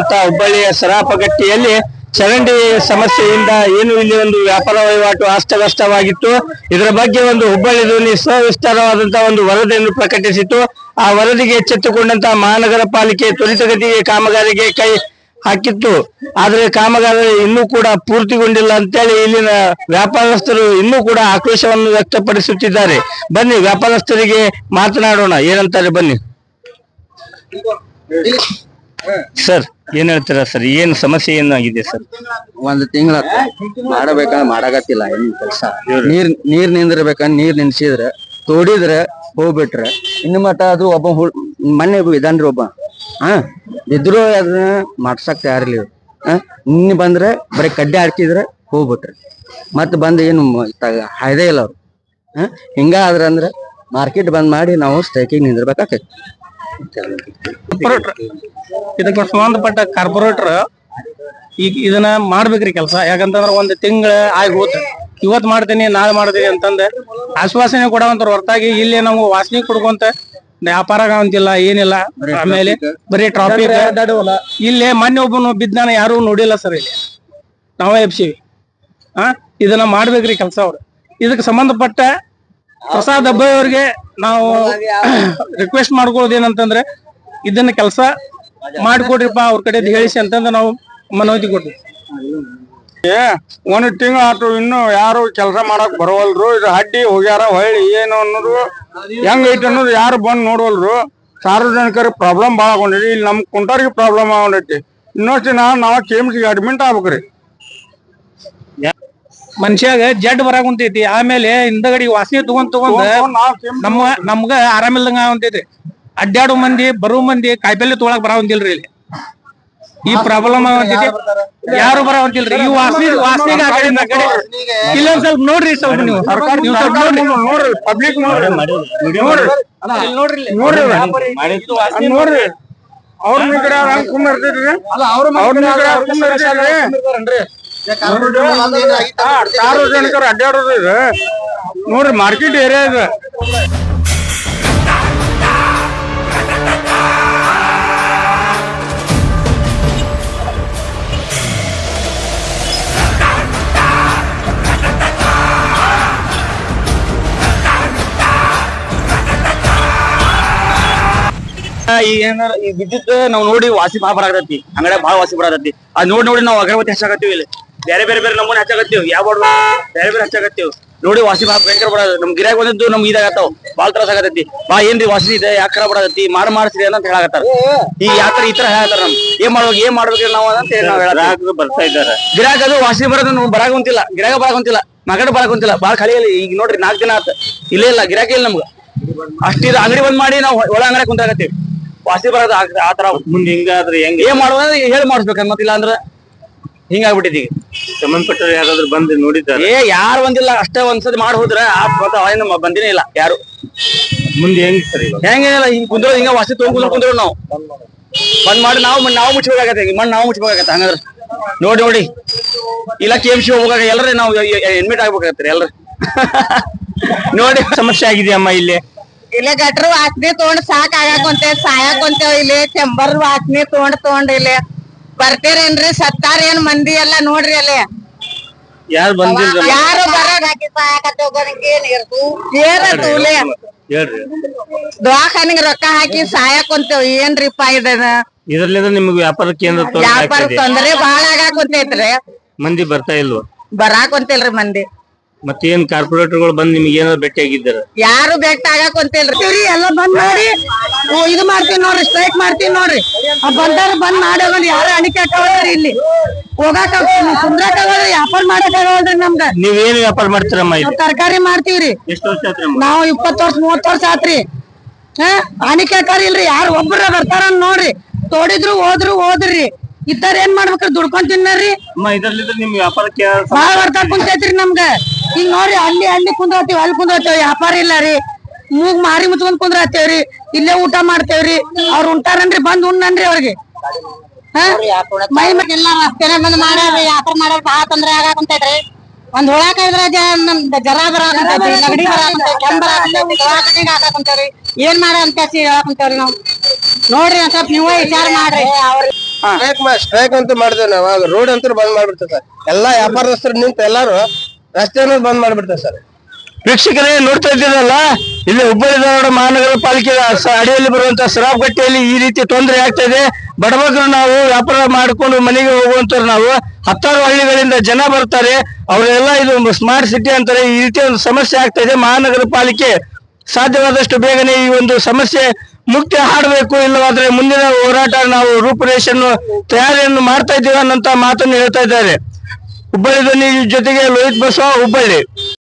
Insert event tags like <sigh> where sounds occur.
ಹುಬ್ಬಳ್ಳಿಯ ಸರಾಪಗಟ್ಟಿಯಲ್ಲಿ ಚರಂಡಿ ಸಮಸ್ಯೆಯಿಂದ ಏನು ಇಲ್ಲಿ ಒಂದು ವ್ಯಾಪಾರ ವಹಿವಾಟು ಅಸ್ತವ್ಯಸ್ತವಾಗಿತ್ತು. ಇದರ ಬಗ್ಗೆ ಒಂದು ಹುಬ್ಬಳ್ಳಿ ಧ್ವನಿ ಸವಿಸ್ತಾರವಾದಂತಹ ಒಂದು ವರದಿಯನ್ನು ಪ್ರಕಟಿಸಿತ್ತು. ಆ ವರದಿಗೆ ಎಚ್ಚೆತ್ತುಕೊಂಡಂತಹ ಮಹಾನಗರ ಪಾಲಿಕೆ ತ್ವರಿತಗತಿಗೆ ಕಾಮಗಾರಿಗೆ ಕೈ ಹಾಕಿತ್ತು. ಆದರೆ ಕಾಮಗಾರಿ ಇನ್ನೂ ಕೂಡ ಪೂರ್ತಿಗೊಂಡಿಲ್ಲ ಅಂತೇಳಿ ಇಲ್ಲಿನ ವ್ಯಾಪಾರಸ್ಥರು ಇನ್ನೂ ಕೂಡ ಆಕ್ರೋಶವನ್ನು ವ್ಯಕ್ತಪಡಿಸುತ್ತಿದ್ದಾರೆ. ಬನ್ನಿ ವ್ಯಾಪಾರಸ್ಥರಿಗೆ ಮಾತನಾಡೋಣ. ಏನಂತಾರೆ ಬನ್ನಿ. ಸರ್ ಏನ್ ಹೇಳ್ತೀರಾ ಸರ್? ಏನ್ ಸಮಸ್ಯೆ ಏನಾಗಿದೆ ಸರ್? ಒಂದ್ ತಿಂಗಳ ಮಾಡಬೇಕಂದ್ರೆ ಮಾಡಾಗತ್ತಿಲ್ಲ ಏನ್ ಕೆಲಸ. ನೀರ್ ನೀರ್ ನಿಂದಿರ್ಬೇಕಂದ್ರೆ ನೀರ್ ನಿನ್ಸಿದ್ರೆ ತೋಡಿದ್ರೆ ಹೋಗ್ಬಿಟ್ರೆ ಇನ್ನು ಮಟ ಅದು ಒಬ್ಬ ಹುಳ್ ಮೊನ್ನೆ ಒಬ್ಬ ಇದಾನ್ರಿ ಒಬ್ಬ. ಹಾ? ಬಿದ್ರು ಅದನ್ನ ಮಾಡ್ಸಕ್ ತಯಾರಿಲ್ಲ ಇವ್ರು. ಹಾ? ನಿನ್ನೆ ಬಂದ್ರೆ ಬರೀ ಕಡ್ಡಿ ಹಾಕಿದ್ರೆ ಹೋಗ್ಬಿಟ್ರಿ. ಮತ್ ಬಂದ್ ಏನು ಹಾಯ್ದೇ ಇಲ್ಲ ಅವ್ರು. ಹಾ? ಹಿಂಗ ಆದ್ರ ಅಂದ್ರ ಮಾರ್ಕೆಟ್ ಬಂದ್ ಮಾಡಿ ನಾವು ಸ್ಟೈಕಿಂಗ್ ನಿಂದಿರ್ಬೇಕಾಕೈತಿ. ಕಾರ್ಪೊರೇಟರ್ ಇದಕ್ಕೆ ಸಂಬಂಧಪಟ್ಟ ಕಾರ್ಪೊರೇಟರ್ ಈಗ ಇದನ್ನ ಮಾಡ್ಬೇಕ್ರಿ ಕೆಲಸ. ಯಾಕಂತಂದ್ರ ಒಂದ್ ತಿಂಗಳ ಆಗಿ ಹೋತ್ ಇವತ್ ಮಾಡ್ತೀನಿ ನಾಳೆ ಮಾಡ್ತೀನಿ ಅಂತಂದ ಆಶ್ವಾಸನೆ ಕೊಡುವಂತ ಹೊರತಾಗಿ ಇಲ್ಲಿ ನಾವು ವಾಸನೆ ಕುಡ್ಕೊಂತ ವ್ಯಾಪಾರ ಅಂತಿಲ್ಲ ಏನಿಲ್ಲ. ಆಮೇಲೆ ಬರೀ ಟ್ರಾಫಿಕ್ ಇಲ್ಲಿ ಮೊನ್ನೆ ಒಬ್ಬನು ಬಿದ್ದಾನ ಯಾರು ನೋಡಿಲ್ಲ ಸರ್ ಇಲ್ಲಿ. ನಾವೇ ಎಬ್ಸಿವಿ. ಆ? ಇದನ್ನ ಮಾಡ್ಬೇಕ್ರಿ ಕೆಲಸ ಅವ್ರು. ಇದಕ್ಕೆ ಸಂಬಂಧಪಟ್ಟ ಪ್ರಸಾದ್ ಹಬ್ಬ ಅವ್ರಿಗೆ ನಾವು ರಿಕ್ವೆಸ್ಟ್ <coughs> ಮಾಡ್ಕೊಳ್ಳೋದು ಏನಂತಂದ್ರೆ ಇದನ್ನ ಕೆಲಸ ಮಾಡಿಕೊಡ್ರಿಪ್ಪ ಅವ್ರ ಕಡೆ ಹೇಳಿಸಿ ಅಂತಂದ್ರೆ ನಾವು ಮನೋತಿ ಕೊಟ್ವಿ ಒಂದು ತಿಂಗಳ ಆತು ಇನ್ನು ಯಾರು ಕೆಲಸ ಮಾಡಕ್ ಬರವಲ್ರು ಇದು ಅಡ್ಡಿ ಹೋಗ್ಯಾರ ಹೊಳ್ಳಿ ಏನು ಅನ್ನೋದು ಹೆಂಗ್ ಐತಿ ಅನ್ನೋದು ಯಾರು ಬಂದ್ ನೋಡವಲ್ರು. ಸಾರ್ವಜನಿಕರಿಗೆ ಪ್ರಾಬ್ಲಮ್ ಭಾಳ ಆಗೊಂಡೈತಿ. ಇಲ್ಲಿ ನಮ್ ಕುಂಟಾರಿಗೆ ಪ್ರಾಬ್ಲಮ್ ಆಗೊಂಡೈತಿ. ಇನ್ನೊಷ್ಟು ನಾವು ನಾವ್ ಕೆ ಎಂ ಸಿಗೆ ಅಡ್ಮಿಟ್ ಆಗ್ಬೇಕ್ರಿ. ಮನುಷ್ಯಾಗ ಜಡ್ ಬರಾಕ್ ಕುಂತೈತಿ ಆಮೇಲೆ ಹಿಂದಗಡಿ ವಾಸನೆ ತಗೊಂಡ್ ತಗೊಂಡ್ ನಮ್ಮ ನಮ್ಗ ಆರಾಮಿಲ್ದಂಗ ಆಗಂತೈತಿ ಅಡ್ಡಾಡೋ ಮಂದಿ ಬರೋ ಮಂದಿ ಕಾಯಿಪಲ್ಲೆ ತೊಗೊಳಕ್ ಬರಾವಂತಿಲ್ರಿ ಇಲ್ಲಿ. ಈ ಪ್ರಾಬ್ಲಮ್ ಯಾರು ಬರಾವಂತಿಲ್ರಿ ಈ ವಾಸನೆ ವಾಸನೆಗೆ ಆ ಕಡೆ ಇಂದ ಇಲ್ಲೊಂದ್ ಸ್ವಲ್ಪ ನೋಡ್ರಿ ಸ್ವಲ್ಪ ನೀವು. ನೀವು ಸ್ವಲ್ಪ ನೋಡ್ರಿ. ನೋಡ್ರಿ. ಪಬ್ಲಿಕ್ ನೋಡ್ರಿ ನೋಡ್ರಿ. ಅವ್ರ ಅವ್ರ ಸಾರ್ವಜನಿಕರು ಅಡ್ಡಾಡೋದು ಇದು. ನೋಡ್ರಿ ಮಾರ್ಕೆಟ್ ಏರಿಯಾ ಇದು. ಈ ಏನಾರ ಈ ವಿದ್ಯುತ್ ನಾವ್ ನೋಡಿ ವಾಸಿ ಭಾಳ ಬರಾಕತ್ತಿ ಅಂಗಡಿ ಬಾಳ ವಾಸಿ ಬರಾಕತ್ತಿ ಅದ್ ನೋಡಿ ನೋಡಿ ನಾವು ಅಗರಬತ್ತಿ ಹಚ್ಚಾಕತ್ತೀವಿ ಇಲ್ಲಿ. ಬೇರೆ ಬೇರೆ ಬೇರೆ ನಮೂನೆ ಹಚ್ಚಾಕತ್ತೀವಿ. ಯಾವ ಬೋರ್ಡ್ ಬೇರೆ ಬೇರೆ ಹಚ್ಚಾಕತ್ತೀವಿ. ನೋಡಿ ವಾಸಿ ಭಾಳ ಭಯಂಕರ ಬಡ ನಮ್ ಗಿರಾಕ್ ಬಂದಿದ್ದು ನಮ್ಗೆ ಇದಾಗತ್ತಾವ ಬಾಳ ತ್ರಾಸ ಆಗತ್ತೈತಿ ಬಾ ಏನ್ರಿ ವಾಸಿ? ಇದೆ ಯಾಕರ ಬಡತಿ ಮಾಡ್ ಮಾಡಿಸ್ರಿ ಅಂತ ಹೇಳಾಕತ್ತಾರ ಈ ಯಾತ್ರ ಈ ತರ ಹೇಳತ್ತಾರ ನಮ್ ಏನ್ ಮಾಡ್ಬೇಕು ಏನ್ ಮಾಡ್ಬೇಕು ನಾವು ಅಂತ ಹೇಳಿ ನಾವ್. ಬರ್ತಾ ಇದ್ದಾರೆ. ಗಿರಾಕ್ ಅದು ವಾಸಿ ಬರೋದು ನಮ್ಗೆ ಬರಾಕುಂತಿಲ್ಲ ಗಿರಾಕ ಬರಾಕುಂತಿಲ್ಲ ಮಗಡ ಬರಾಕುಂತಿಲ್ಲ ಬಾಳ ಖಾಲಿ ಇಲ್ಲ ಈಗ ನೋಡ್ರಿ ನಾಲ್ಕು ದಿನ ಆತ. ಇಲ್ಲೇ ಇಲ್ಲ ಗಿರಾಕಿ ಇಲ್ಲ ನಮ್ಗ. ಅಷ್ಟಿದ. ಅಂಗಡಿ ಬಂದ್ ಮಾಡಿ ನಾವು ಒಳ ಅಂಗಡಿ ಕುಂತಾಗತ್ತೀವಿ ವಾಸಿ ಬರೋದು ಆತರ ಮುಂದೆ ಹಿಂಗಾದ್ರೆ ಹೆಂಗ್? ಏನ್ ಮಾಡುವ ಹೇಳಿ ಮಾಡಿಸ್ಬೇಕ ಮತ್ತಿಲ್ಲ ಅಂದ್ರ ಹಿಂಗಾಗ್ಬಿಟ್ಟಿದ್ ಈಗ ಸಂಬಂಧಪಟ್ಟವ್ರು ಯಾರಾದ್ರೂ ಬಂದು ನೋಡಿದ್ದಾರೆ? ಏ ಯಾರು ಬಂದಿಲ್ಲ ಅಷ್ಟೇ ಒಂದ್ಸತಿ ಮಾಡಿ ಹೋದ್ರ ಆ ಮತ್ತೆ ಅವಾಗಿಂದ ಬಂದಿನೇ ಇಲ್ಲ ಯಾರು. ಮುಂದೆ ಹೆಂಗ್ ಸರ್ ಈಗ ಹೆಂಗೇನಿಲ್ಲ ಹಿಂಗ್ ಕುಂದ್ರು ಹಿಂಗ ವಾಸಿ ತೊಗೊಂಡ್ ಕುಂದ್ರು ನಾವು. ಬಂದ್ ಮಾಡಿ. ನಾವು ಮಣ್ಣ್ ನಾವು ಮುಚ್ಚಬೇಕಾಗತ್ತೆ ಈಗ ಮಣ್ಣು ನಾವು ಮುಚ್ಚಬೇಕಾಗತ್ತೆ ಹಂಗಂದ್ರ. ನೋಡಿ ನೋಡಿ. ಇಲ್ಲ ಕೆ ಎಂ ಸಿ ಹೋಗಾಗ ಎಲ್ಲರೇ ನಾವು ಎಡ್ಮಿಟ್ ಆಗ್ಬೇಕಾಗತ್ತೆ ಎಲ್ಲರೂ. <laughs> ನೋಡಿ. ಸಮಸ್ಯೆ ಆಗಿದೆಯಮ್ಮ ಇಲ್ಲಿ. ಇಲ್ಲೇ ಗಟ್ರ ವಾಸನೆ ತಗೊಂಡ್ ಸಾಕ್ ಆಗಾಕೊಂತೇವ್ ಸಾಯಾಕೊಂತೇವ್ ಇಲ್ಲಿ ಚೆಂಬರ್ ವಾಸನೆ ತಗೊಂಡ್ ತಗೊಂಡ್ ಇಲ್ಲಿ. ಬರ್ತೀರೇನ್ರಿ? ಸತ್ತಾರೇನ್ ಮಂದಿ ಎಲ್ಲಾ ನೋಡ್ರಿ ಅಲ್ಲಿ? ಯಾರು ಬಂದಿಲ್ಲ ಯಾರು ಹೇಳ್ರಿ ದವಾಖಾನಿಗ್ ರೊಕ್ಕ ಹಾಕಿ ಸಾಯಕ್ ಏನ್ರಿಪ್ಪ ಇದನ್ನ? ಇದ್ರಲ್ಲಿಂದ ನಿಮ್ಗೆ ವ್ಯಾಪಾರ ಕೇಂದ್ರ ತೊಂದ್ರೆ ವ್ಯಾಪಾರ ತೊಂದ್ರೆ ಬಾಳ ಆಗಾಕೊಂತೈತ್ರಿ. ಮಂದಿ ಬರ್ತಾ ಇಲ್ವಾ? ಬರಾಕೊಂತಿಲ್ರಿ ಮಂದಿ. ಮತ್ತೇನ್ ಕಾರ್ಪೊರೇಟರ್ಗಳು ಬಂದ್ ನಿಮ್ಗೆ ಏನಾದ್ರು ಭೇಟಿ ಆಗಿದ್ದಾರೆ ಯಾರು ಬೆಟ್ಟ ಅಂತೇಳಿ ಎಲ್ಲ ಬಂದ್ ಮಾಡಿ ಓ, ಇದು ಮಾಡ್ತೀವಿ ನೋಡ್ರಿ ಸ್ಟ್ರೈಕ್ ಮಾಡ್ತೀವಿ ನೋಡ್ರಿ. ಆ ಬಂದಾರ ಬಂದ್ ಮಾಡಿ ಯಾರು ಅಣಿಕೆ ಹಾಕೋದ್ರಿ ಇಲ್ಲಿ? ಹೋಗಾಕ ಕುಂದ್ರಾಕ ಆಗಲ್ರಿ ವ್ಯಾಪಾರ ಮಾಡಕ್ ಆಗಲ್ರಿ ನಮ್ಗ. ನೀವೇನ್ ವ್ಯಾಪಾರ ಮಾಡ್ತೀರಮ್ಮ ಇಲ್ಲಿ? ನಾವ್ ತರಕಾರಿ ಮಾಡ್ತೀವ್ರಿ. ಎಷ್ಟು ವರ್ಷ ನಾವು ಇಪ್ಪತ್ ವರ್ಷ ಮೂವತ್ ವರ್ಷ ಆತ್ರಿ. ಹಾ ಅಣಿಕೆ ಹಾಕಾರ ಇಲ್ರಿ. ಯಾರು ಒಬ್ರ ಬರ್ತಾರ ನೋಡ್ರಿ. ತೋಡಿದ್ರು ಹೋದ್ರು ಹೋದ್ರಿ. ಇತ್ತಾರ ಏನ್ ಮಾಡ್ಬೇಕ್ರಿ? ದುಡ್ಕೊಂಡ್ ತಿನ್ನರಿ. ಅಮ್ಮ ನಿಮ್ ವ್ಯಾಪಾರಕ್ಕೆ ಬಾಳ ಬರ್ತಾ ಕುಂತೈತ್ರಿ ನಮ್ಗ. ಈಗ ನೋಡ್ರಿ ಅಲ್ಲಿ ಅಲ್ಲಿ ಕುಂದ್ರತೀವಿ ಅಲ್ಲಿ ಕುಂದ್ರತೇವ್ರಿ ವ್ಯಾಪಾರ ಇಲ್ಲ ರೀ. ಮೂಗ್ ಮಾರಿ ಮುಚ್ಕೊಂಡ್ ಕುಂದ್ರತೇವ್ರಿ ಇಲ್ಲೇ ಊಟ ಮಾಡ್ತೇವ್ರಿ. ಅವ್ರ ಉಂಟಾರನ್ರಿ ಬಂದ್ ಉಣ್ಣನ್ರಿ ಅವ್ರಿಗೆ? ಮೈ ಎಲ್ಲ ರಸ್ತೆನೆ ಬಂದ್ ಮಾಡ್ಯಾರ್ರಿ ವ್ಯಾಪಾರ ಮಾಡೋರ್ ಬಾಳ ತೊಂದ್ರೆ ಆಗಾಕುಂತೈತ್ರಿ. ಒಂದ್ ಹುಳಾಕ ಇದ್ರ ನಮ್ ಜರ ಬರಾಕಂತೈತಿ ನೆಗಡಿ ಬರಾಕಂತೈತಿ ಕೆಮ್ಮ ಬರಾಕಂತೈತಿ ದವಾಖಾನಿಗ್ ಹಾಕಾಕುಂತೇವ್ರಿ. ಏನ್ ಮಾಡ ಅಂತ ಹೇಳಾಕುಂತೇವ್ರಿ ನಾವ್. ನೋಡ್ರಿ ಒಂದ್ ಸ್ವಲ್ಪ ನೀವೇ ವಿಚಾರ ಮಾಡ್ರಿ. ಸ್ಟ್ರೈಕ್ ಸ್ಟ್ರೈಕ್ ಅಂತ ಮಾಡಿದೇವೆ ನಾವು. ರೋಡ್ ಅಂತ ಬಂದ್ ಮಾಡ್ಬಿಡ್ತದ. ಸರ್ ಎಲ್ಲಾ ವ್ಯಾಪಾರದಸ್ತರು ನಿಂತ ಎಲ್ಲಾರು ರಸ್ತೆಯನ್ನು ಬಂದ್ ಮಾಡ್ಬಿಡ್ತಾರೆ ಸರ್. ವೀಕ್ಷಕರೇ, ನೋಡ್ತಾ ಇದ್ದೀರಲ್ಲ? ಇಲ್ಲಿ ಹುಬ್ಬಳ್ಳಿ, ಧಾರವಾಡ ಮಹಾನಗರ ಪಾಲಿಕೆ ಅಡಿಯಲ್ಲಿ ಬರುವಂತ ಸರಾಬ್ಗಟ್ಟಿಯಲ್ಲಿ ಈ ರೀತಿ ತೊಂದರೆ ಆಗ್ತಾ ಇದೆ. ಬಡಬಗರು ನಾವು ವ್ಯಾಪಾರ ಮಾಡಿಕೊಂಡು ಮನೆಗೆ ಹೋಗುವಂತವ್ರು ನಾವು. ಹತ್ತಾರು ಹಳ್ಳಿಗಳಿಂದ ಜನ ಬರ್ತಾರೆ. ಅವರೆಲ್ಲ ಇದು ಸ್ಮಾರ್ಟ್ ಸಿಟಿ ಅಂತಾರೆ. ಈ ರೀತಿ ಒಂದು ಸಮಸ್ಯೆ ಆಗ್ತಾ ಇದೆ. ಮಹಾನಗರ ಪಾಲಿಕೆ ಸಾಧ್ಯವಾದಷ್ಟು ಬೇಗನೆ ಈ ಒಂದು ಸಮಸ್ಯೆ ಮುಕ್ತಿ ಹಾಡಬೇಕು. ಇಲ್ಲವಾದ್ರೆ ಮುಂದಿನ ಹೋರಾಟ ನಾವು ರೂಪುರೇಷನ್ ತಯಾರಿಯನ್ನು ಮಾಡ್ತಾ ಇದ್ದೀವಿ ಅನ್ನೋಂತ ಮಾತನ್ನು ಹೇಳ್ತಾ ಇದ್ದಾರೆ. ಹುಬ್ಬಳ್ಳಿ ಧ್ವನಿ ಜೊತೆಗೆ ಲೋಹಿತ್ ಬಸವ ಹುಬ್ಬಳ್ಳಿ